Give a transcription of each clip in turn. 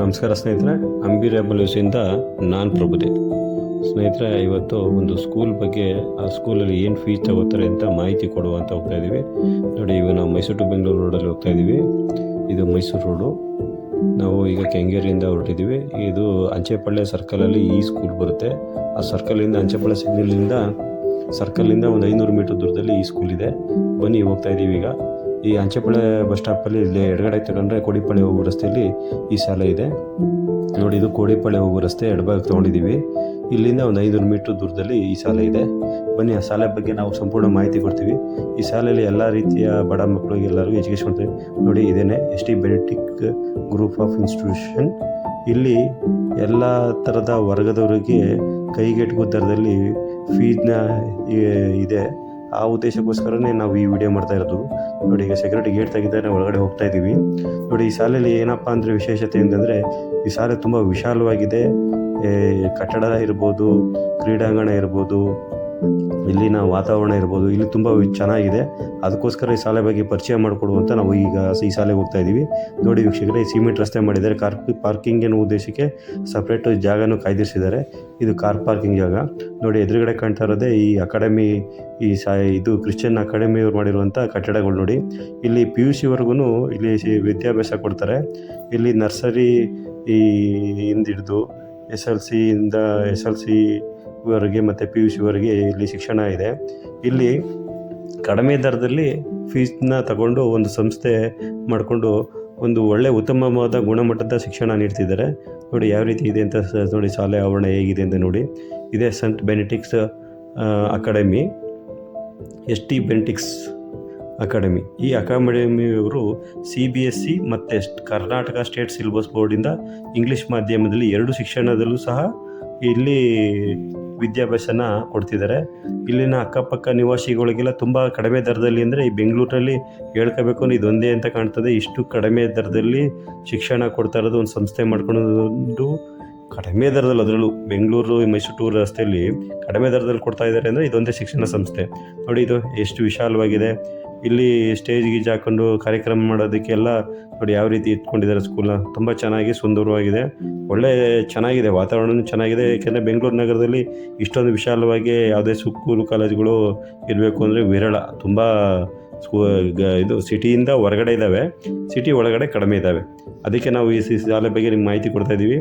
ನಮಸ್ಕಾರ ಸ್ನೇಹಿತರೆ ಅಂಬಿ ರೆಬಲ್ಯೂಸಿಂದ ನಾನು ಪ್ರಭುದೇವ್ ಸ್ನೇಹಿತರೆ, ಇವತ್ತು ಒಂದು ಸ್ಕೂಲ್ ಬಗ್ಗೆ ಆ ಸ್ಕೂಲಲ್ಲಿ ಏನು ಫೀಸ್ ತಗೋತಾರೆ ಅಂತ ಮಾಹಿತಿ ಕೊಡುವ ಅಂತ ಹೋಗ್ತಾ ಇದ್ದೀವಿ ನೋಡಿ ಇವಾಗ ನಾವು ಮೈಸೂರು ಟು ಬೆಂಗಳೂರು ರೋಡಲ್ಲಿ ಹೋಗ್ತಾ ಇದ್ದೀವಿ ಇದು ಮೈಸೂರು ರೋಡು ನಾವು ಈಗ ಕೆಂಗೇರಿಯಿಂದ ಹೊರಟಿದ್ದೀವಿ ಇದು ಅಂಚೆಪಳ್ಳೆ ಸರ್ಕಲಲ್ಲಿ ಈ ಸ್ಕೂಲ್ ಬರುತ್ತೆ. ಆ ಸರ್ಕಲಿಂದ ಅಂಚೆಪಳ್ಳೆ ಸಿಗ್ನಲಿಂದ ಸರ್ಕಲಿಂದ ಒಂದು ಐನೂರು ಮೀಟರ್ ದೂರದಲ್ಲಿ ಈ ಸ್ಕೂಲ್ ಇದೆ. ಬನ್ನಿ, ಹೋಗ್ತಾ ಇದ್ದೀವಿ ಈಗ. ಈ ಅಂಚೆಪಳೆ ಬಸ್ ಸ್ಟಾಪಲ್ಲಿ ಇಲ್ಲಿ ಎಡಗಡೆ ತಗೊಂಡ್ರೆ ಕೋಡಿಪಳೆ ಹೋಗೋ ರಸ್ತೆಯಲ್ಲಿ ಈ ಶಾಲೆ ಇದೆ. ನೋಡಿ, ಇದು ಕೋಡಿಪಳೆ ಹೋಗೋ ರಸ್ತೆ ಎಡಭಾಗ ತೊಗೊಂಡಿದ್ದೀವಿ. ಇಲ್ಲಿಂದ ಒಂದು ಐನೂರು ಮೀಟ್ರ್ ದೂರದಲ್ಲಿ ಈ ಶಾಲೆ ಇದೆ. ಬನ್ನಿ, ಆ ಶಾಲೆ ಬಗ್ಗೆ ನಾವು ಸಂಪೂರ್ಣ ಮಾಹಿತಿ ಕೊಡ್ತೀವಿ. ಈ ಶಾಲೆಯಲ್ಲಿ ಎಲ್ಲ ರೀತಿಯ ಬಡ ಮಕ್ಕಳಿಗೆ ಎಲ್ಲರಿಗೂ ಎಜುಕೇಶನ್ ಕೊಡ್ತೀವಿ. ನೋಡಿ, ಇದೇನೆ S T Benedict group of institution. ಇಲ್ಲಿ ಎಲ್ಲ ಥರದ ವರ್ಗದವರಿಗೆ ಕೈಗೆಟುಕುವ ದರದಲ್ಲಿ ಫೀಸ್ನ ಇದೆ. ಆ ಉದ್ದೇಶಕ್ಕೋಸ್ಕರನೇ ನಾವು ಈ ವಿಡಿಯೋ ಮಾಡ್ತಾ ಇರೋದು. ನೋಡಿ, ಈಗ ಸೆಕ್ಯೂರಿಟಿ ಗೇಟ್ ತೆಗಿದ್ದಾರೆ ಒಳಗಡೆ ಹೋಗ್ತಾ ಇದ್ದೀವಿ. ನೋಡಿ, ಈ ಶಾಲೆಯಲ್ಲಿ ಏನಪ್ಪ ಅಂದರೆ ವಿಶೇಷತೆ ಅಂತಂದರೆ ಈ ಶಾಲೆ ತುಂಬ ವಿಶಾಲವಾಗಿದೆ. ಕಟ್ಟಡ ಇರ್ಬೋದು, ಕ್ರೀಡಾಂಗಣ ಇರ್ಬೋದು ಇಲ್ಲಿನ ವಾತಾವರಣ ಇರ್ಬೋದು, ಇಲ್ಲಿ ತುಂಬ ಚೆನ್ನಾಗಿದೆ. ಅದಕ್ಕೋಸ್ಕರ ಈ ಶಾಲೆ ಬಗ್ಗೆ ಪರಿಚಯ ಮಾಡಿಕೊಡುವಂತ ನಾವು ಈಗ ಈ ಶಾಲೆಗೆ ಹೋಗ್ತಾ ಇದ್ದೀವಿ ನೋಡಿ ವೀಕ್ಷಕರೇ, ಸಿಮೆಂಟ್ ರಸ್ತೆ ಮಾಡಿದ್ದಾರೆ. ಕಾರ್ ಪಾರ್ಕಿಂಗ್ ಎನ್ನುವ ಉದ್ದೇಶಕ್ಕೆ ಸಪ್ರೇಟ್ ಜಾಗನೂ ಕಾಯ್ದಿರಿಸಿದ್ದಾರೆ. ಇದು ಕಾರ್ ಪಾರ್ಕಿಂಗ್ ಜಾಗ. ನೋಡಿ ಎದುರುಗಡೆ ಕಾಣ್ತಾ ಇರೋದೇ ಈ ಅಕಾಡೆಮಿ, ಈ ಸಾ ಇದು ಕ್ರಿಶ್ಚಿಯನ್ ಅಕಾಡೆಮಿ ಅವ್ರು ಮಾಡಿರುವಂಥ ಕಟ್ಟಡಗಳು ನೋಡಿ. ಇಲ್ಲಿ ಪಿ ಯು ಸಿವರೆಗೂ ಇಲ್ಲಿ ವಿದ್ಯಾಭ್ಯಾಸ ಕೊಡ್ತಾರೆ. ಇಲ್ಲಿ ನರ್ಸರಿ ಈ ಹಿಂದಿಡ್ದು ಎಸ್ ಎಲ್ ಸಿಯಿಂದ ಎಸ್ ಎಲ್ ಸಿ ವರೆಗೆ ಮತ್ತು ಪಿ ಯು ಸಿವರೆಗೆ ಇಲ್ಲಿ ಶಿಕ್ಷಣ ಇದೆ. ಇಲ್ಲಿ ಕಡಿಮೆ ದರದಲ್ಲಿ ಫೀಸ್ನ ತಗೊಂಡು ಒಂದು ಸಂಸ್ಥೆ ಮಾಡಿಕೊಂಡು ಒಂದು ಒಳ್ಳೆ ಉತ್ತಮವಾದ ಗುಣಮಟ್ಟದ ಶಿಕ್ಷಣ ನೀಡ್ತಿದ್ದಾರೆ. ನೋಡಿ ಯಾವ ರೀತಿ ಇದೆ ಅಂತ ನೋಡಿ ಶಾಲೆ ಆವರಣ ಹೇಗಿದೆ ಅಂತ ನೋಡಿ. ಇದೇ saint Benedicts academy S T Benedicts academy. ಈ ಅಕಾಡೆಮಿಯವರು ಸಿ ಬಿ ಎಸ್ ಸಿ ಮತ್ತು ಕರ್ನಾಟಕ ಸ್ಟೇಟ್ ಸಿಲೆಬಸ್ ಬೋರ್ಡಿಂದ ಇಂಗ್ಲೀಷ್ ಮಾಧ್ಯಮದಲ್ಲಿ ಎರಡು ಶಿಕ್ಷಣದಲ್ಲೂ ಸಹ ಇಲ್ಲಿ ವಿದ್ಯಾಭ್ಯಾಸನ ಕೊಡ್ತಿದ್ದಾರೆ. ಇಲ್ಲಿನ ಅಕ್ಕಪಕ್ಕ ನಿವಾಸಿಗಳಿಗೆಲ್ಲ ತುಂಬ ಕಡಿಮೆ ದರದಲ್ಲಿ ಅಂದರೆ ಈ ಬೆಂಗಳೂರಲ್ಲಿ ಹೇಳ್ಕೋಬೇಕು ಅಂದರೆ ಇದೊಂದೇ ಅಂತ ಕಾಣ್ತದೆ. ಇಷ್ಟು ಕಡಿಮೆ ದರದಲ್ಲಿ ಶಿಕ್ಷಣ ಕೊಡ್ತಾ ಇರೋದು ಒಂದು ಸಂಸ್ಥೆ ಮಾಡ್ಕೊಂಡು ಕಡಿಮೆ ದರದಲ್ಲಿ ಅದರಲ್ಲೂ ಬೆಂಗಳೂರು, ಮೈಸೂರು ಟೂರ್ ರಸ್ತೆಯಲ್ಲಿ ಕಡಿಮೆ ದರದಲ್ಲಿ ಕೊಡ್ತಾ ಇದ್ದಾರೆ ಅಂದರೆ ಇದೊಂದೇ ಶಿಕ್ಷಣ ಸಂಸ್ಥೆ. ನೋಡಿ ಇದು ಎಷ್ಟು ವಿಶಾಲವಾಗಿದೆ. ಇಲ್ಲಿ ಸ್ಟೇಜ್ ಗೀಜ್ ಹಾಕೊಂಡು ಕಾರ್ಯಕ್ರಮ ಮಾಡೋದಕ್ಕೆಲ್ಲ ನೋಡಿ ಯಾವ ರೀತಿ ಇಟ್ಕೊಂಡಿದ್ದಾರೆ ಸ್ಕೂಲ್ನ ತುಂಬ ಚೆನ್ನಾಗಿ ಸುಂದರವಾಗಿದೆ. ಒಳ್ಳೆ ಚೆನ್ನಾಗಿದೆ ವಾತಾವರಣ ಚೆನ್ನಾಗಿದೆ. ಏಕೆಂದರೆ ಬೆಂಗಳೂರು ನಗರದಲ್ಲಿ ಇಷ್ಟೊಂದು ವಿಶಾಲವಾಗಿ ಯಾವುದೇ ಸ್ಕೂಲ್ ಕಾಲೇಜುಗಳು ಇರಬೇಕು ಅಂದರೆ ವಿರಳ. ತುಂಬ ಸ್ಕೂ ಇದು ಸಿಟಿಯಿಂದ ಹೊರಗಡೆ ಇದ್ದಾವೆ. ಸಿಟಿ ಒಳಗಡೆ ಕಡಿಮೆ ಇದ್ದಾವೆ. ಅದಕ್ಕೆ ನಾವು ಈ ಶಾಲೆ ಬಗ್ಗೆ ನಿಮ್ಗೆ ಮಾಹಿತಿ ಕೊಡ್ತಾ ಇದ್ದೀವಿ.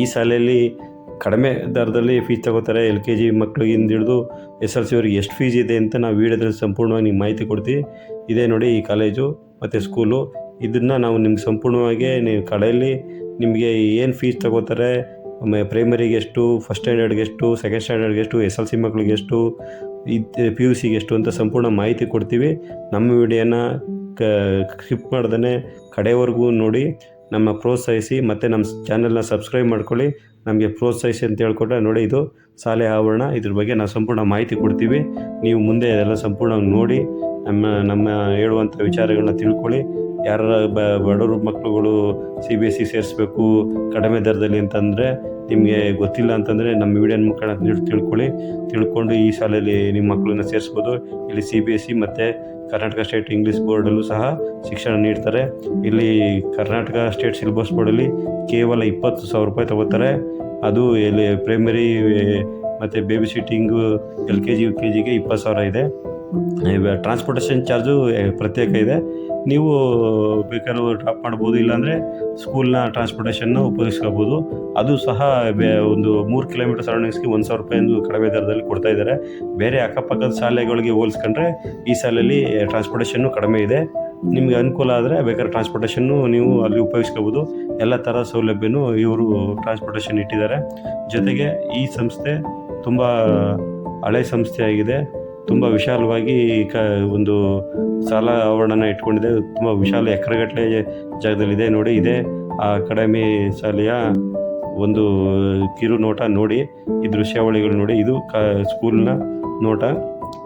ಈ ಶಾಲೆಯಲ್ಲಿ ಕಡಿಮೆ ದರದಲ್ಲಿ ಫೀಸ್ ತಗೋತಾರೆ ಎಲ್ ಕೆ ಜಿ ಮಕ್ಕಳಿಗಿಂದ ಹಿಡಿದು ಎಸ್ ಎಲ್ ಸಿ ಅವ್ರಿಗೆ ಎಷ್ಟು ಫೀಸ್ ಇದೆ ಅಂತ ನಾವು ವೀಡಿಯೋದಲ್ಲಿ ಸಂಪೂರ್ಣವಾಗಿ ನಿಮ್ಗೆ ಮಾಹಿತಿ ಕೊಡ್ತೀವಿ. ಇದೇ ನೋಡಿ ಈ ಕಾಲೇಜು ಮತ್ತು ಸ್ಕೂಲು ಇದನ್ನು ನಾವು ನಿಮ್ಗೆ ಸಂಪೂರ್ಣವಾಗಿ ನೀವು ಕಡೆಯಲ್ಲಿ ನಿಮಗೆ ಏನು ಫೀಸ್ ತಗೋತಾರೆ ಆಮೇಲೆ ಪ್ರೈಮರಿಗೆ ಎಷ್ಟು ಫಸ್ಟ್ ಸ್ಟ್ಯಾಂಡರ್ಡ್ಗೆ ಎಷ್ಟು ಸೆಕೆಂಡ್ ಸ್ಟ್ಯಾಂಡರ್ಡ್ಗೆ ಎಷ್ಟು ಎಸ್ ಎಲ್ ಸಿ ಮಕ್ಕಳಿಗೆ ಎಷ್ಟು, ಇದು ಪಿ ಯು ಸಿಗೆ ಎಷ್ಟು ಅಂತ ಸಂಪೂರ್ಣ ಮಾಹಿತಿ ಕೊಡ್ತೀವಿ. ನಮ್ಮ ವಿಡಿಯೋನ ಕ್ಲಿಪ್ ಸ್ಕಿಪ್ ಮಾಡ್ದೇ ಕಡೆವರೆಗೂ ನೋಡಿ, ನಮ್ಮ ಪ್ರೋತ್ಸಾಹಿಸಿ ಮತ್ತು ನಮ್ಮ ಚಾನಲ್ನ ಸಬ್ಸ್ಕ್ರೈಬ್ ಮಾಡ್ಕೊಳ್ಳಿ. ನಮಗೆ ಪ್ರೋತ್ಸಾಹಿಸಿ ಅಂತ ಹೇಳ್ಕೊಟ್ರೆ, ನೋಡಿ ಇದು ಶಾಲೆ ಆವರಣ ಇದ್ರ ಬಗ್ಗೆ ನಾವು ಸಂಪೂರ್ಣ ಮಾಹಿತಿ ಕೊಡ್ತೀವಿ. ನೀವು ಮುಂದೆ ಅದೆಲ್ಲ ಸಂಪೂರ್ಣ ನೋಡಿ, ನಮ್ಮ ನಮ್ಮ ಹೇಳುವಂಥ ವಿಚಾರಗಳನ್ನ ತಿಳ್ಕೊಳ್ಳಿ. ಯಾರ ಬ, ಬಡವ್ರ ಮಕ್ಕಳುಗಳು ಸಿ ಬಿ ಎಸ್ ಸಿ ಸೇರಿಸ್ಬೇಕು ಕಡಿಮೆ ದರದಲ್ಲಿ ಅಂತಂದರೆ ನಿಮಗೆ ಗೊತ್ತಿಲ್ಲ ಅಂತಂದರೆ ನಮ್ಮ ವಿಡಿಯೋನ ಮಕ್ಕಳನ್ನ ತಿಳ್- ತಿಳ್ಕೊಳ್ಳಿ. ತಿಳ್ಕೊಂಡು ಈ ಶಾಲೆಯಲ್ಲಿ ನಿಮ್ಮ ಮಕ್ಕಳನ್ನ ಸೇರಿಸ್ಬೋದು. ಇಲ್ಲಿ ಸಿ ಬಿ ಎಸ್ ಸಿ ಮತ್ತು ಕರ್ನಾಟಕ ಸ್ಟೇಟ್ ಇಂಗ್ಲೀಷ್ ಬೋರ್ಡಲ್ಲೂ ಸಹ ಶಿಕ್ಷಣ ನೀಡ್ತಾರೆ. ಇಲ್ಲಿ ಕರ್ನಾಟಕ ಸ್ಟೇಟ್ ಸಿಲೆಬಸ್ ಬೋರ್ಡಲ್ಲಿ ಕೇವಲ ಇಪ್ಪತ್ತು ಸಾವಿರ ರೂಪಾಯಿ ತಗೋತಾರೆ. ಅದು ಇಲ್ಲಿ ಪ್ರೈಮರಿ ಮತ್ತು baby sitting L K G U K ಜಿಗೆ ಇಪ್ಪತ್ತು ಸಾವಿರ ಇದೆ. ಟ್ರಾನ್ಸ್ಪೋರ್ಟೇಷನ್ ಚಾರ್ಜು ಪ್ರತ್ಯೇಕ ಇದೆ. ನೀವು ಬೇಕಾದ್ರೂ ಡ್ರಾಪ್ ಮಾಡ್ಬೋದು, ಇಲ್ಲಾಂದರೆ ಸ್ಕೂಲ್ನ ಟ್ರಾನ್ಸ್ಪೋರ್ಟೇಷನ್ನ ಉಪಯೋಗಿಸ್ಕೋಬೋದು. ಅದು ಸಹ ಒಂದು ಮೂರು ಕಿಲೋಮೀಟರ್ ಸರೌಂಡಿಂಗ್ಸ್ಗೆ ಒಂದು ಸಾವಿರ ರೂಪಾಯಿ ಎಂದು ಕಡಿಮೆ ದರದಲ್ಲಿ ಕೊಡ್ತಾ ಇದ್ದಾರೆ ಬೇರೆ ಅಕ್ಕಪಕ್ಕದ ಶಾಲೆಗಳಿಗೆ ಹೋಲಿಸ್ಕೊಂಡ್ರೆ ಈ ಶಾಲೆಯಲ್ಲಿ ಟ್ರಾನ್ಸ್ಪೋರ್ಟೇಷನ್ನು ಕಡಿಮೆ ಇದೆ. ನಿಮಗೆ ಅನುಕೂಲ ಆದರೆ ಬೇಕಾದ್ರೆ ಟ್ರಾನ್ಸ್ಪೋರ್ಟೇಷನ್ನು ನೀವು ಅಲ್ಲಿ ಉಪಯೋಗಿಸ್ಕೋಬೋದು. ಎಲ್ಲ ಥರ ಸೌಲಭ್ಯನೂ ಇವರು ಟ್ರಾನ್ಸ್ಪೋರ್ಟೇಷನ್ ಇಟ್ಟಿದ್ದಾರೆ. ಜೊತೆಗೆ ಈ ಸಂಸ್ಥೆ ತುಂಬ ಹಳೆ ಸಂಸ್ಥೆಯಾಗಿದೆ. ತುಂಬ ವಿಶಾಲವಾಗಿ ಕ ಒಂದು ಸಾಲ ಆವರಣನ ಇಟ್ಕೊಂಡಿದೆ. ತುಂಬ ವಿಶಾಲ ಎಕರೆಗಟ್ಟಲೆ ಜಾಗದಲ್ಲಿದೆ. ನೋಡಿ, ಇದೆ. ಆ ಅಕಾಡೆಮಿ ಶಾಲೆಯ ಒಂದು ಕಿರು ನೋಟ ನೋಡಿ, ಈ ದೃಶ್ಯಾವಳಿಗಳು ನೋಡಿ. ಇದು ಕ ಸ್ಕೂಲ್ನ ನೋಟ.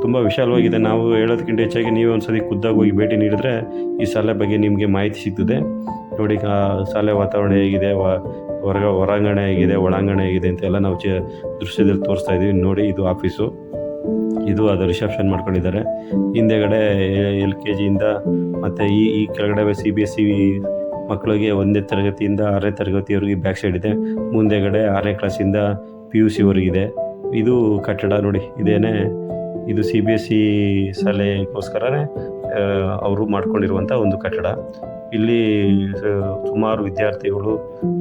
ತುಂಬ ವಿಶಾಲವಾಗಿದೆ. ನಾವು ಹೇಳೋದಕ್ಕಿಂತ ಹೆಚ್ಚಾಗಿ ನೀವು ಒಂದ್ಸತಿ ಖುದ್ದಾಗಿ ಹೋಗಿ ಭೇಟಿ ನೀಡಿದ್ರೆ ಈ ಶಾಲೆ ಬಗ್ಗೆ ನಿಮಗೆ ಮಾಹಿತಿ ಸಿಗ್ತದೆ. ನೋಡಿ, ಆ ಶಾಲೆ ವಾತಾವರಣ ಹೇಗಿದೆ ಹೊರಗ ಹೊರಾಂಗಣ ಹೇಗಿದೆ, ಒಳಾಂಗಣ ಹೇಗಿದೆ ಅಂತೆಲ್ಲ ನಾವು ಚ ದೃಶ್ಯದಲ್ಲಿ ತೋರಿಸ್ತಾ ಇದ್ದೀವಿ ನೋಡಿ, ಇದು ಆಫೀಸು. ಇದು ಅದು ರಿಸೆಪ್ಷನ್ ಮಾಡ್ಕೊಂಡಿದ್ದಾರೆ. ಹಿಂದೆಗಡೆ ಎಲ್ ಕೆ ಜಿಯಿಂದ ಮತ್ತು ಈ ಈ ಕೆಳಗಡೆ ಸಿ ಬಿ ಎಸ್ ಸಿ ಮಕ್ಕಳಿಗೆ ಒಂದನೇ ತರಗತಿಯಿಂದ ಆರನೇ ತರಗತಿವರೆಗೆ ಬ್ಯಾಕ್ ಸೈಡ್ ಇದೆ. ಮುಂದೆಗಡೆ ಆರನೇ ಕ್ಲಾಸಿಂದ ಪಿ ಯು ಸಿವರೆಗಿದೆ ಇದು. ಕಟ್ಟಡ ನೋಡಿ, ಇದೇನೆ ಇದು ಸಿ ಬಿ ಎಸ್ ಸಿ ಶಾಲೆಗೋಸ್ಕರನೇ ಅವರು ಮಾಡ್ಕೊಂಡಿರುವಂಥ ಒಂದು ಕಟ್ಟಡ. ಇಲ್ಲಿ ಸುಮಾರು ವಿದ್ಯಾರ್ಥಿಗಳು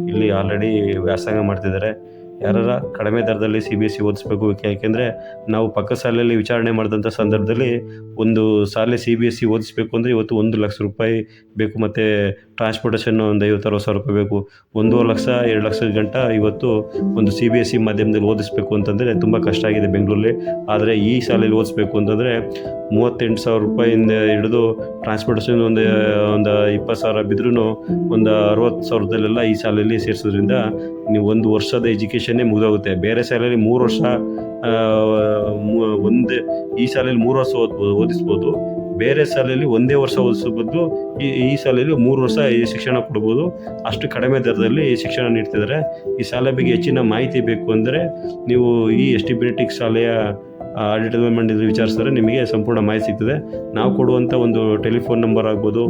ಇಲ್ಲಿ ಆಲ್ರೆಡಿ ವ್ಯಾಸಂಗ ಮಾಡ್ತಿದ್ದಾರೆ. ಯಾರ ಕಡಿಮೆ ದರದಲ್ಲಿ ಸಿ ಬಿ ಎಸ್ ಸಿ ಓದಿಸ್ಬೇಕು ಯಾಕೆಂದರೆ ನಾವು ಪಕ್ಕ ಶಾಲೆಯಲ್ಲಿ ವಿಚಾರಣೆ ಮಾಡಿದಂಥ ಸಂದರ್ಭದಲ್ಲಿ ಒಂದು ಶಾಲೆ ಸಿ ಬಿ ಎಸ್ ಸಿ ಓದಿಸ್ಬೇಕು ಅಂದರೆ ಇವತ್ತು ಒಂದು ಲಕ್ಷ ರೂಪಾಯಿ ಬೇಕು ಮತ್ತು ಟ್ರಾನ್ಸ್ಪೋರ್ಟೇಷನ್ ಒಂದು ಐವತ್ತು ಅರವತ್ತು ಸಾವಿರ ರೂಪಾಯಿ ಬೇಕು. ಒಂದೂವರೆ ಲಕ್ಷ, ಎರಡು ಲಕ್ಷದ ಗಂಟ ಇವತ್ತು ಒಂದು ಸಿ ಬಿ ಎಸ್ ಸಿ ಮಾಧ್ಯಮದಲ್ಲಿ ಓದಿಸ್ಬೇಕು ಅಂತಂದರೆ ತುಂಬ ಕಷ್ಟ ಆಗಿದೆ ಬೆಂಗಳೂರಲ್ಲಿ. ಆದರೆ ಈ ಶಾಲೆಯಲ್ಲಿ ಓದಿಸ್ಬೇಕು ಅಂತಂದರೆ ಮೂವತ್ತೆಂಟು ಸಾವಿರ ರೂಪಾಯಿಂದ ಹಿಡಿದು ಟ್ರಾನ್ಸ್ಪೋರ್ಟೇಷನ್ ಒಂದು ಒಂದು ಇಪ್ಪತ್ತು ಸಾವಿರ ಬಿದ್ರೂ ಒಂದು ಅರವತ್ತು ಸಾವಿರದಲ್ಲೆಲ್ಲ ಈ ಶಾಲೆಯಲ್ಲಿ ಸೇರಿಸೋದ್ರಿಂದ ನೀವು ಒಂದು ವರ್ಷದ ಎಜುಕೇಷನ್ನೇ ಮುಗಿದೋಗುತ್ತೆ. ಬೇರೆ ಶಾಲೆಯಲ್ಲಿ ಮೂರು ವರ್ಷ ಒಂದು, ಈ ಶಾಲೆಯಲ್ಲಿ ಮೂರು ವರ್ಷ ಓದ್ಬೋದು ಓದಿಸ್ಬೋದು. ಬೇರೆ ಶಾಲೆಯಲ್ಲಿ ಒಂದೇ ವರ್ಷ ಓದಿಸೋ ಬದಲು ಈ ಈ ಶಾಲೆಯಲ್ಲಿ ಮೂರು ವರ್ಷ ಈ ಶಿಕ್ಷಣ ಕೊಡ್ಬೋದು. ಅಷ್ಟು ಕಡಿಮೆ ದರದಲ್ಲಿ ಶಿಕ್ಷಣ ನೀಡ್ತಿದ್ದಾರೆ ಈ ಶಾಲೆ ಬಗ್ಗೆ ಹೆಚ್ಚಿನ ಮಾಹಿತಿ ಬೇಕು ಅಂದರೆ ನೀವು ಈ ಎಸ್ ಟಿ ಬಿಟಿಕ್ ಶಾಲೆಯ ಮಂಡಳಿ ವಿಚಾರಿಸಿದ್ರೆ ನಿಮಗೆ ಸಂಪೂರ್ಣ ಮಾಹಿತಿ ಸಿಗ್ತದೆ. ನಾವು ಕೊಡುವಂಥ ಒಂದು ಟೆಲಿಫೋನ್ ನಂಬರ್ ಆಗ್ಬೋದು.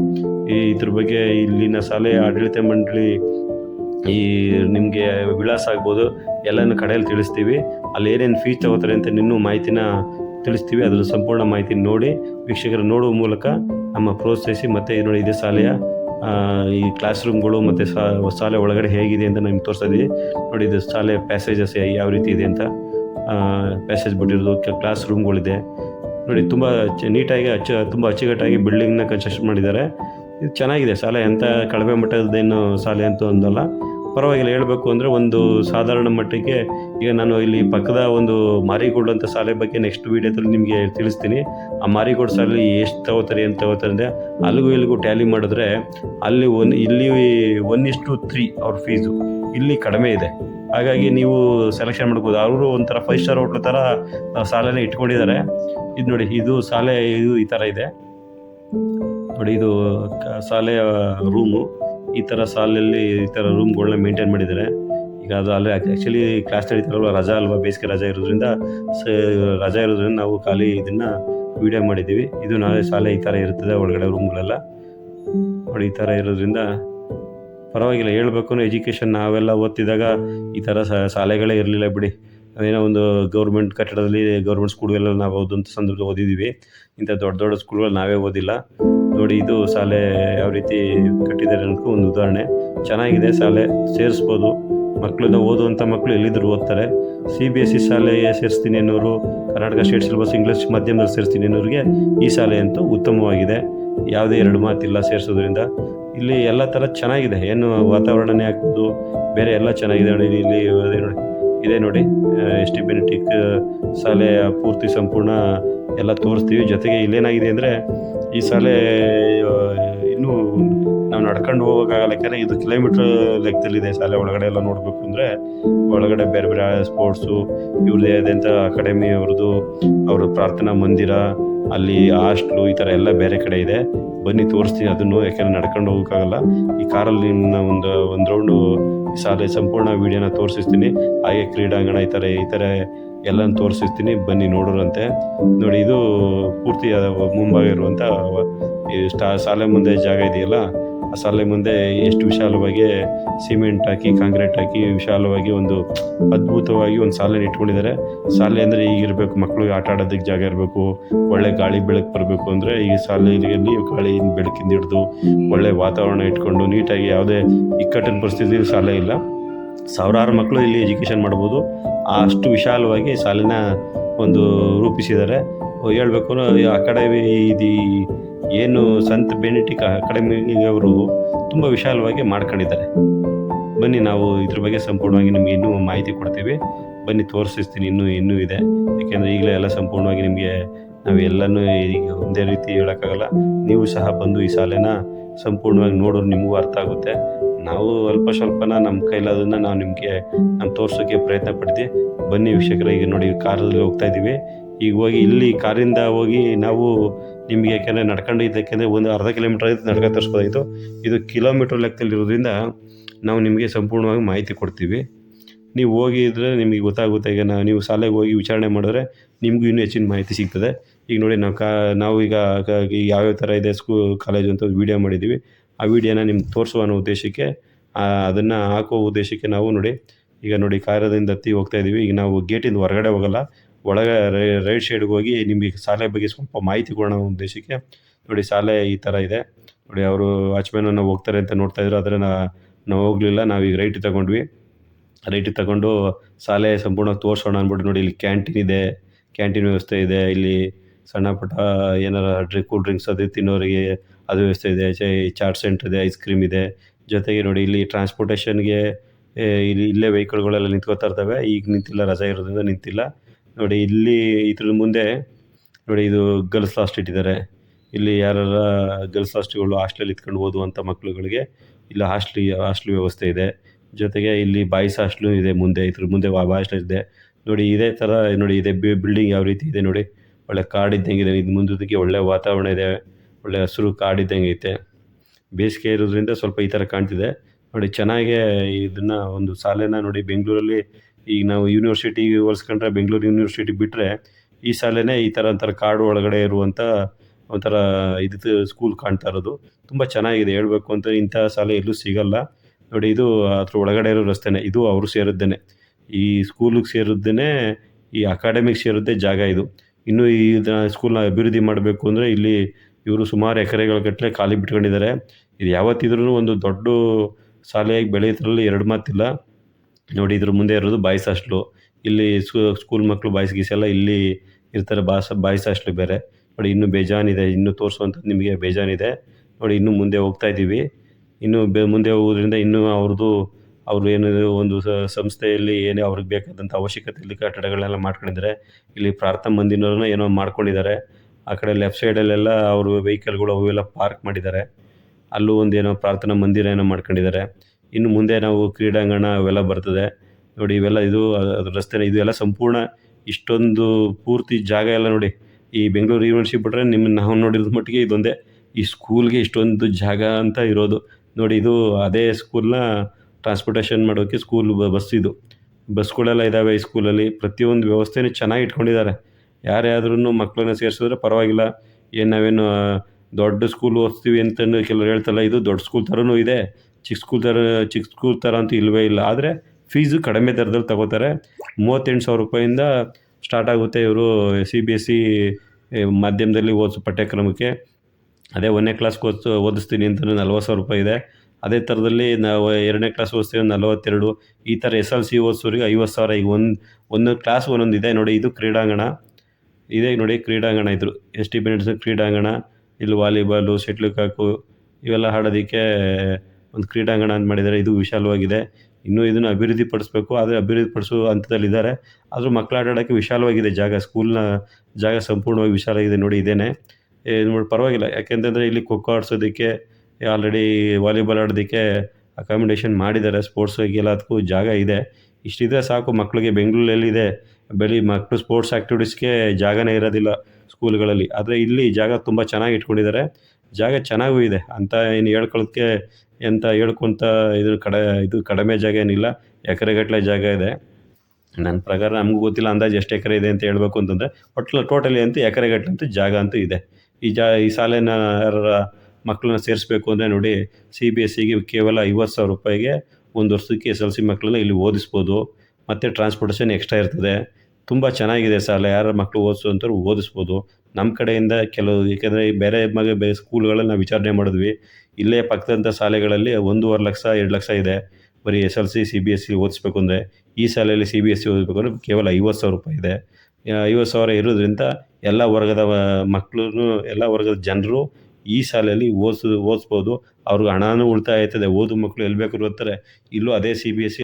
ಈ ಇದ್ರ ಬಗ್ಗೆ ಇಲ್ಲಿನ ಶಾಲೆಯ ಆಡಳಿತ ಮಂಡಳಿ ಈ ನಿಮಗೆ ವಿಳಾಸ ಆಗ್ಬೋದು, ಎಲ್ಲನೂ ಕಡೆಯಲ್ಲಿ ತಿಳಿಸ್ತೀವಿ. ಅಲ್ಲಿ ಏನೇನು ಫೀಸ್ ತಗೋತಾರೆ ಅಂತ ನಿನ್ನೂ ಮಾಹಿತಿನ ತಿಳಿಸ್ತೀವಿ. ಅದರ ಸಂಪೂರ್ಣ ಮಾಹಿತಿ ನೋಡಿ ವೀಕ್ಷಕರು ನೋಡುವ ಮೂಲಕ ನಮ್ಮ ಪ್ರೋತ್ಸಾಹಿಸಿ ಮತ್ತು ಇದು ನೋಡಿ ಇದೇ ಶಾಲೆಯ ಈ ಕ್ಲಾಸ್ ರೂಮ್ಗಳು ಮತ್ತು ಶಾಲೆ ಒಳಗಡೆ ಹೇಗಿದೆ ಅಂತ ನಿಮ್ಗೆ ತೋರಿಸ್ತಾ ಇದ್ದೀವಿ ನೋಡಿ, ಇದು ಶಾಲೆ ಪ್ಯಾಸೇಜಸ್ ಯಾವ ರೀತಿ ಇದೆ ಅಂತ ಪ್ಯಾಸೇಜ್ ಬಿಟ್ಟಿರೋದು ಕ್ಲಾಸ್ ರೂಮ್ಗಳಿದೆ ನೋಡಿ, ತುಂಬ ನೀಟಾಗಿ ಅಚ್ಚ, ತುಂಬ ಅಚ್ಚುಕಟ್ಟಾಗಿ ಬಿಲ್ಡಿಂಗ್ನ ಕನ್ಸ್ಟ್ರಕ್ಷನ್ ಮಾಡಿದ್ದಾರೆ. ಇದು ಚೆನ್ನಾಗಿದೆ ಶಾಲೆ. ಎಂಥ ಕಡಿಮೆ ಮಟ್ಟದ್ದೇನು ಶಾಲೆ ಅಂತ ಒಂದಲ್ಲ. ಪರವಾಗಿಲ್ಲ, ಹೇಳಬೇಕು ಅಂದರೆ ಒಂದು ಸಾಧಾರಣ ಮಟ್ಟಕ್ಕೆ ಈಗ ನಾನು ಇಲ್ಲಿ ಪಕ್ಕದ ಒಂದು ಮಾರಿಗೋಲ್ಡ್ ಅಂತ ಶಾಲೆ ಬಗ್ಗೆ ನೆಕ್ಸ್ಟ್ ವೀಡಿಯೋದಲ್ಲಿ ನಿಮಗೆ ತಿಳಿಸ್ತೀನಿ. ಆ ಮಾರಿಗೋಲ್ಡ್ ಶಾಲೆ ಎಷ್ಟು ತಗೋತಾರೆ ಅಂತ ತಗೋತಾರೆ ಅಂದರೆ ಅಲ್ಲಿಗೂ ಇಲ್ಲಿಗೂ ಟ್ಯಾಲಿ ಮಾಡಿದ್ರೆ ಅಲ್ಲಿ ಒನ್, ಇಲ್ಲಿ ಒನ್ ಇಷ್ಟು ತ್ರೀ ಅವ್ರ ಫೀಸು ಇಲ್ಲಿ ಕಡಿಮೆ ಇದೆ. ಹಾಗಾಗಿ ನೀವು ಸೆಲೆಕ್ಷನ್ ಮಾಡ್ಬೋದು. ಅವರು ಒಂಥರ ಫೈವ್ ಸ್ಟಾರ್ ಹೋಟ್ಲ್ ಥರ ಶಾಲೆನ ಇಟ್ಕೊಂಡಿದ್ದಾರೆ. ಇದು ನೋಡಿ, ಇದು ಶಾಲೆ ಇದು ಈ ಥರ ಇದೆ. ನೋಡಿ, ಇದು ಶಾಲೆಯ ರೂಮು. ಈ ಥರ ಶಾಲೆಯಲ್ಲಿ ಈ ಥರ ರೂಮ್ಗಳನ್ನ ಮೇಂಟೈನ್ ಮಾಡಿದ್ದಾರೆ. ಈಗ ಅದು ಅಲ್ಲಿ ಆ್ಯಕ್ಚುಲಿ ಕ್ಲಾಸ್ ನಡೀತಾರಲ್ವ ರಜಾ ಅಲ್ವಾ? ಬೇಸಿಗೆ ರಜಾ ಇರೋದ್ರಿಂದ, ಸ, ರಜಾ ಇರೋದ್ರಿಂದ ನಾವು ಖಾಲಿ ಇದನ್ನು ವಿಡಿಯೋ ಮಾಡಿದ್ದೀವಿ. ಇದು ನಾಳೆ ಶಾಲೆ ಈ ಥರ ಇರ್ತದೆ, ಒಳಗಡೆ ರೂಮ್ಗಳೆಲ್ಲ. ನೋಡಿ, ಈ ಥರ ಇರೋದ್ರಿಂದ ಪರವಾಗಿಲ್ಲ, ಹೇಳ್ಬೇಕು ಎಜುಕೇಷನ್ ನಾವೆಲ್ಲ ಓದ್ತಿದ್ದಾಗ ಈ ಥರ ಶಾಲೆಗಳೇ ಇರಲಿಲ್ಲ ಬಿಡಿ. ಏನೋ ಒಂದು ಗೌರ್ಮೆಂಟ್ ಕಟ್ಟಡದಲ್ಲಿ ಗೌರ್ಮೆಂಟ್ ಸ್ಕೂಲ್ಗೆಲ್ಲ ನಾವು ಓದಂಥ ಸಂದರ್ಭದಲ್ಲಿ ಓದಿದ್ದೀವಿ. ಇಂಥ ದೊಡ್ಡ ದೊಡ್ಡ ಸ್ಕೂಲ್ಗಳು ನಾವೇ ಓದಿಲ್ಲ. ನೋಡಿ, ಇದು ಶಾಲೆ ಯಾವ ರೀತಿ ಕಟ್ಟಿದ್ದಾರೆ ಅನ್ನೋದಕ್ಕೂ ಒಂದು ಉದಾಹರಣೆ. ಚೆನ್ನಾಗಿದೆ ಶಾಲೆ, ಸೇರಿಸ್ಬೋದು. ಮಕ್ಕಳನ್ನ ಓದುವಂಥ ಮಕ್ಕಳು ಎಲ್ಲಿದ್ದರೂ ಓದ್ತಾರೆ. ಸಿ ಬಿ ಎಸ್ ಸಿ ಶಾಲೆಗೆ ಸೇರಿಸ್ತೀನಿ ಅನ್ನೋರು, ಕರ್ನಾಟಕ ಸ್ಟೇಟ್ ಸಿಲೆಬಸ್ ಇಂಗ್ಲೀಷ್ ಮಾಧ್ಯಮದಲ್ಲಿ ಸೇರಿಸ್ತೀನಿ ಅನ್ನೋರಿಗೆ ಈ ಶಾಲೆ ಅಂತೂ ಉತ್ತಮವಾಗಿದೆ. ಯಾವುದೇ ಎರಡು ಮಾತಿಲ್ಲ ಸೇರಿಸೋದ್ರಿಂದ. ಇಲ್ಲಿ ಎಲ್ಲ ಥರ ಚೆನ್ನಾಗಿದೆ. ಏನು ವಾತಾವರಣನೇ ಆಗ್ಬೋದು, ಬೇರೆ ಎಲ್ಲ ಚೆನ್ನಾಗಿದೆ ನೋಡಿ ಇಲ್ಲಿ ಅದೇ ನೋಡಿ, ಇದೆ ನೋಡಿ. ಎಸ್ ಟಿ ಬೆನಿಟಿಕ್ ಶಾಲೆಯ ಪೂರ್ತಿ ಸಂಪೂರ್ಣ ಎಲ್ಲ ತೋರಿಸ್ತೀವಿ. ಜೊತೆಗೆ ಇಲ್ಲೇನಾಗಿದೆ ಅಂದರೆ ಈ ಸಲ ಇನ್ನೂ ನಾವು ನಡ್ಕೊಂಡು ಹೋಗೋಕ್ಕಾಗಲ್ಲ. ಯಾಕಂದರೆ ಇದು ಕಿಲೋಮೀಟ್ರ್ ಲೆಕ್ಕದಲ್ಲಿದೆ ಶಾಲೆ ಒಳಗಡೆ ಎಲ್ಲ ನೋಡಬೇಕು ಅಂದರೆ ಒಳಗಡೆ ಬೇರೆ ಬೇರೆ ಸ್ಪೋರ್ಟ್ಸು ಇವ್ರದ್ದೇ ಆದಂಥ ಅಕಾಡೆಮಿ ಅವ್ರದ್ದು, ಅವ್ರ ಪ್ರಾರ್ಥನಾ ಮಂದಿರ, ಅಲ್ಲಿ ಹಾಸ್ಟ್ಲು ಈ ಥರ ಎಲ್ಲ ಬೇರೆ ಕಡೆ ಇದೆ. ಬನ್ನಿ, ತೋರಿಸ್ತೀನಿ ಅದನ್ನು. ಯಾಕೆಂದರೆ ನಡ್ಕೊಂಡು ಹೋಗೋಕ್ಕಾಗಲ್ಲ. ಈ ಕಾರಲ್ಲಿ ಒಂದು ಒಂದು ರೌಂಡು ಶಾಲೆ ಸಂಪೂರ್ಣ ವಿಡಿಯೋನ ತೋರಿಸ್ತೀನಿ ಹಾಗೆ ಕ್ರೀಡಾಂಗಣ, ಈ ಥರ ಈ ಥರ ಎಲ್ಲನೂ ತೋರಿಸಿರ್ತೀನಿ, ಬನ್ನಿ ನೋಡೋರಂತೆ. ನೋಡಿ, ಇದು ಪೂರ್ತಿ ಮುಂಭಾಗ ಇರುವಂಥ ಶಾಲೆ ಮುಂದೆ ಜಾಗ ಇದೆಯಲ್ಲ, ಆ ಶಾಲೆ ಮುಂದೆ ಎಷ್ಟು ವಿಶಾಲವಾಗಿ ಸಿಮೆಂಟ್ ಹಾಕಿ, ಕಾಂಕ್ರೀಟ್ ಹಾಕಿ, ವಿಶಾಲವಾಗಿ ಒಂದು ಅದ್ಭುತವಾಗಿ ಒಂದು ಶಾಲೆನ ಇಟ್ಕೊಂಡಿದ್ದಾರೆ ಶಾಲೆ ಅಂದರೆ ಈಗಿರಬೇಕು ಮಕ್ಕಳಿಗೆ ಆಟ ಆಡೋದಕ್ಕೆ ಜಾಗ ಇರಬೇಕು, ಒಳ್ಳೆ ಗಾಳಿ ಬೆಳಕು ಬರಬೇಕು ಅಂದರೆ ಈ ಶಾಲೆಯಲ್ಲಿ ಗಾಳಿ ಬೆಳಕಿಂದ ಹಿಡಿದು ಒಳ್ಳೆ ವಾತಾವರಣ ಇಟ್ಕೊಂಡು ನೀಟಾಗಿ ಯಾವುದೇ ಇಕ್ಕಟ್ಟಿನ ಪರಿಸ್ಥಿತಿ ಶಾಲೆ ಇಲ್ಲ. ಸಾವಿರಾರು ಮಕ್ಕಳು ಇಲ್ಲಿ ಎಜುಕೇಷನ್ ಮಾಡ್ಬೋದು. ಅಷ್ಟು ವಿಶಾಲವಾಗಿ ಶಾಲೆನ ಒಂದು ರೂಪಿಸಿದ್ದಾರೆ. ಹೇಳಬೇಕು ಅಕಾಡೆಮಿ ಇದು ಏನು ಸಂತ ಬೆನಿಟಿಕ್ ಅಕಾಡೆಮಿ ಅವರು ತುಂಬ ವಿಶಾಲವಾಗಿ ಮಾಡ್ಕೊಂಡಿದ್ದಾರೆ. ಬನ್ನಿ ನಾವು ಇದ್ರ ಬಗ್ಗೆ ಸಂಪೂರ್ಣವಾಗಿ ನಿಮಗೆ ಇನ್ನೂ ಮಾಹಿತಿ ಕೊಡ್ತೀವಿ. ಬನ್ನಿ ತೋರಿಸ್ತೀನಿ ಇನ್ನೂ ಇನ್ನೂ ಇದೆ. ಯಾಕೆಂದರೆ ಈಗಲೇ ಎಲ್ಲ ಸಂಪೂರ್ಣವಾಗಿ ನಿಮಗೆ ನಾವು ಎಲ್ಲನೂ ಈಗ ಒಂದೇ ರೀತಿ ಹೇಳೋಕ್ಕಾಗಲ್ಲ. ನೀವು ಸಹ ಬಂದು ಈ ಶಾಲೆನ ಸಂಪೂರ್ಣವಾಗಿ ನೋಡೋರು ನಿಮಗೂ ಅರ್ಥ ಆಗುತ್ತೆ. ನಾವು ಅಲ್ಪ ಸ್ವಲ್ಪನ ನಮ್ಮ ಕೈಲಾದನ್ನ ನಾವು ನಿಮಗೆ ನಾನು ತೋರ್ಸೋಕ್ಕೆ ಪ್ರಯತ್ನ ಪಡ್ತೀವಿ. ಬನ್ನಿ ವೀಕ್ಷಕರ, ಈಗ ನೋಡಿ ಕಾರಲ್ಲಿ ಹೋಗ್ತಾ ಇದ್ದೀವಿ ಈಗ ಹೋಗಿ ಇಲ್ಲಿ ಕಾರಿಂದ ಹೋಗಿ ನಾವು ನಿಮಗೆ ಯಾಕೆಂದರೆ ನಡ್ಕೊಂಡು ಇದಕ್ಕೆಂದರೆ ಒಂದು ಅರ್ಧ ಕಿಲೋಮೀಟರ್ ಆಯಿತು ನಡ್ಕ ತರಿಸ್ಬೋದಾಯಿತು ಇದು ಕಿಲೋಮೀಟ್ರ್ ಲೆಕ್ಕದಲ್ಲಿ ಇರೋದ್ರಿಂದ ನಾವು ನಿಮಗೆ ಸಂಪೂರ್ಣವಾಗಿ ಮಾಹಿತಿ ಕೊಡ್ತೀವಿ. ನೀವು ಹೋಗಿದ್ರೆ ನಿಮಗೆ ಗೊತ್ತಾಗುತ್ತೆ, ಈಗ ನಾವು ನೀವು ಶಾಲೆಗೆ ಹೋಗಿ ವಿಚಾರಣೆ ಮಾಡಿದ್ರೆ ನಿಮಗೂ ಇನ್ನೂ ಹೆಚ್ಚಿನ ಮಾಹಿತಿ ಸಿಗ್ತದೆ. ಈಗ ನೋಡಿ ನಾವು ಕಾ, ನಾವು ಈಗ ಯಾವ್ಯಾವ ಥರ ಇದೆ, ಸ್ಕೂ, ಕಾಲೇಜು ಅಂತ ವೀಡಿಯೋ ಮಾಡಿದ್ದೀವಿ. ಆ ವಿಡಿಯೋನ ನಿಮ್ಗೆ ತೋರಿಸುವ ಅನ್ನೋ ಉದ್ದೇಶಕ್ಕೆ ಅದನ್ನು ಹಾಕೋ ಉದ್ದೇಶಕ್ಕೆ ನಾವು ನೋಡಿ, ಈಗ ನೋಡಿ ಕಾರ್ಯದಿಂದ ಹತ್ತಿ ಹೋಗ್ತಾ ಇದ್ದೀವಿ ಈಗ ನಾವು ಗೇಟಿಂದ ಹೊರಗಡೆ ಹೋಗಲ್ಲ. ಒಳಗೆ ರೈಟ್ ಸೈಡ್ಗೆ ಹೋಗಿ ನಿಮಗೆ ಶಾಲೆ ಬಗ್ಗೆ ಸ್ವಲ್ಪ ಮಾಹಿತಿ ಕೊಡೋಣ ಉದ್ದೇಶಕ್ಕೆ ನೋಡಿ ಶಾಲೆ ಈ ಥರ ಇದೆ. ನೋಡಿ ಅವರು ವಾಚ್ಮ್ಯಾನನ್ನು ಹೋಗ್ತಾರೆ ಅಂತ ನೋಡ್ತಾ ಇದ್ರು. ಆದರೆ ನಾವು ಹೋಗಲಿಲ್ಲ. ನಾವು ಈಗ ರೈಟ್ ತಗೊಂಡ್ವಿ. ರೈಟ್ ತಗೊಂಡು ಶಾಲೆ ಸಂಪೂರ್ಣ ತೋರಿಸೋಣ ಅಂದ್ಬಿಟ್ಟು ನೋಡಿ, ಇಲ್ಲಿ ಕ್ಯಾಂಟೀನ್ ಇದೆ. ಕ್ಯಾಂಟೀನ್ ವ್ಯವಸ್ಥೆ ಇದೆ. ಇಲ್ಲಿ ಸಣ್ಣ ಪುಟ್ಟ ಏನಾರ ಡ್ರಿ ಕೂಲ್ ಡ್ರಿಂಕ್ಸ್ ಅದು ತಿನ್ನೋರಿಗೆ ಅದು ವ್ಯವಸ್ಥೆ ಇದೆ, ಚೆ ಚಾಟ್ ಸೆಂಟರ್ ಇದೆ, ಐಸ್ ಕ್ರೀಮ್ ಇದೆ. ಜೊತೆಗೆ ನೋಡಿ ಇಲ್ಲಿ ಟ್ರಾನ್ಸ್ಪೋರ್ಟೇಷನ್ಗೆ ಇಲ್ಲಿ ಇಲ್ಲೇ ವೆಹಿಕಲ್ಗಳೆಲ್ಲ ನಿಂತ್ಕೋತಾ ಇರ್ತವೆ. ಈಗ ನಿಂತಿಲ್ಲ, ರಜೆ ಇರೋದ್ರಿಂದ ನಿಂತಿಲ್ಲ. ನೋಡಿ ಇಲ್ಲಿ ಇದ್ರ ಮುಂದೆ, ನೋಡಿ ಇದು ಗರ್ಲ್ಸ್ ಹಾಸ್ಟೆಲ್ ಇಟ್ಟಿದ್ದಾರೆ ಇಲ್ಲಿ ಯಾರೆಲ್ಲ ಗರ್ಲ್ಸ್ ಹಾಸ್ಟ್ಗಳು ಹಾಸ್ಟೆಲ್ ಇತ್ಕೊಂಡು ಓದುವಂಥ ಮಕ್ಕಳುಗಳಿಗೆ ಇಲ್ಲಿ ಹಾಸ್ಟ್ಲಿ, ಹಾಸ್ಟ್ಲ್ ವ್ಯವಸ್ಥೆ ಇದೆ. ಜೊತೆಗೆ ಇಲ್ಲಿ ಬಾಯ್ಸ್ ಹಾಸ್ಟ್ಲು ಇದೆ ಮುಂದೆ, ಇದ್ರ ಮುಂದೆ ಹಾಸ್ಟೆಲ್ ಇದೆ. ನೋಡಿ ಇದೇ ಥರ ನೋಡಿ ಇದೆ ಬಿಲ್ಡಿಂಗ್ ಯಾವ ರೀತಿ ಇದೆ ನೋಡಿ. ಒಳ್ಳೆ ಕಾಡು ಇದ್ದಂಗೆ ಇದೆ, ಇದು ಮುಂದಕ್ಕೆ ಒಳ್ಳೆ ವಾತಾವರಣ ಇದೆ. ಒಳ್ಳೆ ಹಸಿರು ಕಾಡಿದ್ದಂಗೆ ಐತೆ. ಬೇಸಿಗೆ ಇರೋದ್ರಿಂದ ಸ್ವಲ್ಪ ಈ ಥರ ಕಾಣ್ತಿದೆ. ನೋಡಿ, ಚೆನ್ನಾಗೇ ಇದನ್ನು ಒಂದು ಶಾಲೆನ ನೋಡಿ, ಬೆಂಗಳೂರಲ್ಲಿ ಈಗ ನಾವು ಯೂನಿವರ್ಸಿಟಿ ಹೋಲಿಸ್ಕೊಂಡ್ರೆ ಬೆಂಗಳೂರು ಯೂನಿವರ್ಸಿಟಿ ಬಿಟ್ಟರೆ ಈ ಶಾಲೆನೇ ಈ ಥರ ಒಂಥರ ಕಾಡು ಒಳಗಡೆ ಇರುವಂಥ ಒಂಥರ ಇದು ಸ್ಕೂಲ್ ಕಾಣ್ತಾ ಇರೋದು. ತುಂಬ ಚೆನ್ನಾಗಿದೆ, ಹೇಳಬೇಕು ಅಂತ ಇಂಥ ಶಾಲೆ ಎಲ್ಲೂ ಸಿಗಲ್ಲ. ನೋಡಿ, ಇದು ಅದ್ರ ಒಳಗಡೆ ಇರೋ ರಸ್ತೆನೇ, ಇದು ಅವರು ಸೇರಿದ್ದೇನೆ ಈ ಸ್ಕೂಲಿಗೆ ಸೇರಿದ್ದೇನೆ ಈ ಅಕಾಡೆಮಿಗೆ ಸೇರಿದ್ದೇ ಜಾಗ ಇದು. ಇನ್ನೂ ಈ ಸ್ಕೂಲ್ನ ಅಭಿವೃದ್ಧಿ ಮಾಡಬೇಕು ಅಂದರೆ ಇಲ್ಲಿ ಇವರು ಸುಮಾರು ಎಕರೆಗಳ ಗಟ್ಟಲೆ ಖಾಲಿ ಬಿಟ್ಕೊಂಡಿದ್ದಾರೆ. ಇದು ಯಾವತ್ತಿದ್ರೂ ಒಂದು ದೊಡ್ಡ ಶಾಲೆಯಾಗಿ ಬೆಳೆಯೋದ್ರಲ್ಲಿ ಎರಡು ಮಾತಿಲ್ಲ. ನೋಡಿ, ಇದ್ರ ಮುಂದೆ ಇರೋದು ಬಾಯ್ಸ್ ಹಾಸ್ಟ್ಲು ಇಲ್ಲಿ ಸ್ಕೂಲ್ ಮಕ್ಕಳು ಬಾಯ್ಸ್ ಗೀಸ್ ಎಲ್ಲ ಇಲ್ಲಿ ಇರ್ತಾರೆ. ಬಾಸ್ ಬಾಯ್ಸ್ ಹಾಸ್ಟ್ಲು ಬೇರೆ. ನೋಡಿ, ಇನ್ನೂ ಬೇಜಾನಿದೆ. ಇನ್ನೂ ತೋರಿಸುವಂಥದ್ದು ನಿಮಗೆ ಬೇಜಾನಿದೆ. ನೋಡಿ, ಇನ್ನೂ ಮುಂದೆ ಹೋಗ್ತಾ ಇದ್ದೀವಿ. ಇನ್ನು ಬೆ, ಮುಂದೆ ಹೋಗೋದ್ರಿಂದ ಇನ್ನೂ ಅವ್ರದ್ದು, ಅವರು ಏನಿದೆ ಒಂದು ಸಂಸ್ಥೆಯಲ್ಲಿ ಏನೇ ಅವ್ರಿಗೆ ಬೇಕಾದಂಥ ಅವಶ್ಯಕತೆ ಇಲ್ಲಿ ಕಟ್ಟಡಗಳೆಲ್ಲ ಮಾಡ್ಕೊಂಡಿದ್ದಾರೆ. ಇಲ್ಲಿ ಪ್ರಾರ್ಥನಾ ಮಂದಿರನ ಏನೋ ಮಾಡ್ಕೊಂಡಿದ್ದಾರೆ. ಆ ಕಡೆ ಲೆಫ್ಟ್ ಸೈಡಲ್ಲೆಲ್ಲ ಅವರು ವೆಹಿಕಲ್ಗಳು ಅವೆಲ್ಲ ಪಾರ್ಕ್ ಮಾಡಿದ್ದಾರೆ. ಅಲ್ಲೂ ಒಂದೇನೋ ಪ್ರಾರ್ಥನಾ ಮಂದಿರ ಏನೋ ಮಾಡ್ಕೊಂಡಿದ್ದಾರೆ. ಇನ್ನು ಮುಂದೆ ನಾವು ಕ್ರೀಡಾಂಗಣ ಅವೆಲ್ಲ ಬರ್ತದೆ. ನೋಡಿ ಇವೆಲ್ಲ ಇದು ರಸ್ತೆ ಇದು ಎಲ್ಲ ಸಂಪೂರ್ಣ ಇಷ್ಟೊಂದು ಪೂರ್ತಿ ಜಾಗ ಎಲ್ಲ ನೋಡಿ. ಈ ಬೆಂಗಳೂರು ಯೂನಿವರ್ಸಿಟಿ ಬಿಟ್ಟರೆ ನಿಮ್ಮ ನಾವು ನೋಡಿದ ಮಟ್ಟಿಗೆ ಇದೊಂದೇ ಈ ಸ್ಕೂಲ್ಗೆ ಇಷ್ಟೊಂದು ಜಾಗ ಅಂತ ಇರೋದು. ನೋಡಿ ಇದು ಅದೇ ಸ್ಕೂಲ್ನ ಟ್ರಾನ್ಸ್ಪೋರ್ಟೇಷನ್ ಮಾಡೋಕ್ಕೆ ಸ್ಕೂಲ್ ಬಸ್ ಇದು. ಬಸ್ಗಳೆಲ್ಲ ಇದ್ದಾವೆ ಈ ಸ್ಕೂಲಲ್ಲಿ ಪ್ರತಿಯೊಂದು ವ್ಯವಸ್ಥೆನೂ ಚೆನ್ನಾಗಿ ಇಟ್ಕೊಂಡಿದ್ದಾರೆ. ಯಾರೇ ಆದ್ರೂ ಮಕ್ಕಳನ್ನ ಸೇರಿಸಿದ್ರೆ ಪರವಾಗಿಲ್ಲ. ಏನು ನಾವೇನು ದೊಡ್ಡ ಸ್ಕೂಲ್ ಓದಿಸ್ತೀವಿ ಅಂತಂದು ಕೆಲವರು ಹೇಳ್ತಲ್ಲ ಇದು ದೊಡ್ಡ ಸ್ಕೂಲ್ ಥರನೂ ಇದೆ. ಚಿಕ್ಕ ಸ್ಕೂಲ್ ಥರ ಚಿಕ್ಕ ಸ್ಕೂಲ್ ಥರ ಅಂತೂ ಇಲ್ಲವೇ ಇಲ್ಲ. ಆದರೆ ಫೀಸು ಕಡಿಮೆ ದರದಲ್ಲಿ ತಗೋತಾರೆ. ಮೂವತ್ತೆಂಟು ಸಾವಿರ ರೂಪಾಯಿಂದ ಸ್ಟಾರ್ಟ್ ಆಗುತ್ತೆ ಇವರು ಸಿ ಬಿ ಎಸ್ ಸಿ ಮಾಧ್ಯಮದಲ್ಲಿ ಓದಿಸೋ ಪಠ್ಯಕ್ರಮಕ್ಕೆ. ಅದೇ ಒಂದನೇ ಕ್ಲಾಸ್ಗೆ ಓದಿಸ್, ಓದಿಸ್ತೀನಿ ಅಂತಂದರೆ ನಲ್ವತ್ತು ಸಾವಿರ ರೂಪಾಯಿ ಇದೆ. ಅದೇ ಥರದಲ್ಲಿ ನಾವು ಎರಡನೇ ಕ್ಲಾಸ್ ಓದಿಸ್ತೀವಿ ನಲವತ್ತೆರಡು. ಈ ಥರ ಎಸ್ ಎಲ್ ಸಿ ಓದಿಸೋರಿಗೆ ಐವತ್ತು ಸಾವಿರ, ಈಗ ಒಂದು, ಒಂದೊಂದು ಕ್ಲಾಸ್ ಒಂದೊಂದು ಇದೆ ನೋಡಿ, ಇದು ಕ್ರೀಡಾಂಗಣ. ಇದೇ ನೋಡಿ ಕ್ರೀಡಾಂಗಣ ಇದ್ರು. ಎಸ್ ಟಿ ಬೆನೆಟ್ಸ್ ಕ್ರೀಡಾಂಗಣ, ಇಲ್ಲಿ ವಾಲಿಬಾಲು, ಶಟ್ಲ್ ಕಾಕು ಇವೆಲ್ಲ ಆಡೋದಕ್ಕೆ ಒಂದು ಕ್ರೀಡಾಂಗಣ ಅಂತ ಮಾಡಿದ್ದಾರೆ. ಇದು ವಿಶಾಲವಾಗಿದೆ. ಇನ್ನೂ ಇದನ್ನು ಅಭಿವೃದ್ಧಿ ಪಡಿಸ್ಬೇಕು. ಆದರೆ ಅಭಿವೃದ್ಧಿ ಪಡಿಸೋ ಹಂತದಲ್ಲಿದ್ದಾರೆ ಆದರೂ ಮಕ್ಕಳು ಆಟಾಡೋಕ್ಕೆ ವಿಶಾಲವಾಗಿದೆ ಜಾಗ. ಸ್ಕೂಲ್ನ ಜಾಗ ಸಂಪೂರ್ಣವಾಗಿ ವಿಶಾಲವಾಗಿದೆ ನೋಡಿ ಇದೇನೆ. ನೋಡಿ ಪರವಾಗಿಲ್ಲ. ಯಾಕೆಂತಂದರೆ ಇಲ್ಲಿ ಖೋ ಖೋ ಆಡಿಸೋದಕ್ಕೆ, ಆಲ್ರೆಡಿ ವಾಲಿಬಾಲ್ ಆಡೋದಕ್ಕೆ ಅಕಾಮಿಡೇಷನ್ ಮಾಡಿದ್ದಾರೆ. ಸ್ಪೋರ್ಟ್ಸಿಗೆ ಎಲ್ಲದಕ್ಕೂ ಜಾಗ ಇದೆ. ಇಷ್ಟಿದ್ರೆ ಸಾಕು. ಮಕ್ಕಳಿಗೆ ಬೆಂಗಳೂರಲ್ಲಿದೆ. ಬೆಳಿ ಮಕ್ಕಳು ಸ್ಪೋರ್ಟ್ಸ್ ಆ್ಯಕ್ಟಿವಿಟೀಸ್ಗೆ ಜಾಗನೇ ಇರೋದಿಲ್ಲ ಸ್ಕೂಲ್ಗಳಲ್ಲಿ ಆದರೆ ಇಲ್ಲಿ ಜಾಗ ತುಂಬ ಚೆನ್ನಾಗಿ ಇಟ್ಕೊಂಡಿದ್ದಾರೆ. ಜಾಗ ಚೆನ್ನಾಗೂ ಇದೆ. ಅಂತ ಏನು ಹೇಳ್ಕೊಳ್ಳೋಕ್ಕೆ ಎಂತ ಹೇಳ್ಕೊಂತ ಇದು ಕಡೆ, ಇದು ಕಡಿಮೆ ಜಾಗ ಏನಿಲ್ಲ. ಎಕರೆಗಟ್ಟಲೆ ಜಾಗ ಇದೆ. ನನ್ನ ಪ್ರಕಾರ ನಮಗೂ ಗೊತ್ತಿಲ್ಲ ಅಂದಾಜು ಎಷ್ಟು ಎಕರೆ ಇದೆ ಅಂತ ಹೇಳಬೇಕು ಅಂತಂದರೆ, ಒಟ್ಲ ಟೋಟಲಿ ಅಂತ ಎಕರೆಗಟ್ಟಲೆ ಅಂತ ಜಾಗ ಅಂತೂ ಇದೆ. ಈ ಜಾ, ಈ ಯಾರ ಮಕ್ಕಳನ್ನ ಸೇರಿಸ್ಬೇಕು ಅಂದರೆ ನೋಡಿ ಸಿ ಬಿ ಎಸ್ ಸಿಗೆ ಕೇವಲ ಐವತ್ತು ಸಾವಿರ ರೂಪಾಯಿಗೆ ಒಂದು ವರ್ಷಕ್ಕೆ ಎಸ್ ಎಲ್ ಸಿ ಮಕ್ಕಳನ್ನ ಇಲ್ಲಿ ಓದಿಸ್ಬೋದು. ಮತ್ತು ಟ್ರಾನ್ಸ್ಪೋರ್ಟೇಷನ್ ಎಕ್ಸ್ಟ್ರಾ ಇರ್ತದೆ. ತುಂಬ ಚೆನ್ನಾಗಿದೆ ಶಾಲೆ ಯಾರ ಮಕ್ಕಳು ಓದಿಸುವಂಥವ್ರು ಓದಿಸ್ಬೋದು. ನಮ್ಮ ಕಡೆಯಿಂದ ಕೆಲವು, ಏಕೆಂದರೆ ಬೇರೆ ಮಗ, ಬೇರೆ ಸ್ಕೂಲ್ಗಳಲ್ಲಿ ನಾವು ವಿಚಾರಣೆ ಮಾಡಿದ್ವಿ. ಇಲ್ಲೇ ಪಕ್ಕದಂಥ ಶಾಲೆಗಳಲ್ಲಿ ಒಂದೂವರೆ ಲಕ್ಷ, ಎರಡು ಲಕ್ಷ ಇದೆ. ಬರೀ S L C C B S C ಓದಿಸ್ಬೇಕು ಅಂದರೆ ಈ ಶಾಲೆಯಲ್ಲಿ ಸಿ ಬಿ ಎಸ್ ಸಿ ಓದಬೇಕು ಅಂದರೆ ಕೇವಲ ಐವತ್ತು ಸಾವಿರ ರೂಪಾಯಿ ಇದೆ. ಐವತ್ತು ಸಾವಿರ ಇರೋದ್ರಿಂದ ಎಲ್ಲ ವರ್ಗದ ಮಕ್ಕಳು ಎಲ್ಲ ವರ್ಗದ ಜನರು ಈ ಶಾಲೆಯಲ್ಲಿ ಓದಿಸ್, ಓದಿಸ್ಬೋದು. ಅವ್ರಿಗೆ ಹಣನೂ ಉಳಿತಾಯ ಆಯ್ತದೆ. ಓದು ಮಕ್ಕಳು ಎಲ್ಲಿ ಬೇಕಾದ್ರೂ ಓದ್ತಾರೆ ಇಲ್ಲೂ ಅದೇ ಸಿ ಬಿ ಎಸ್ ಸಿ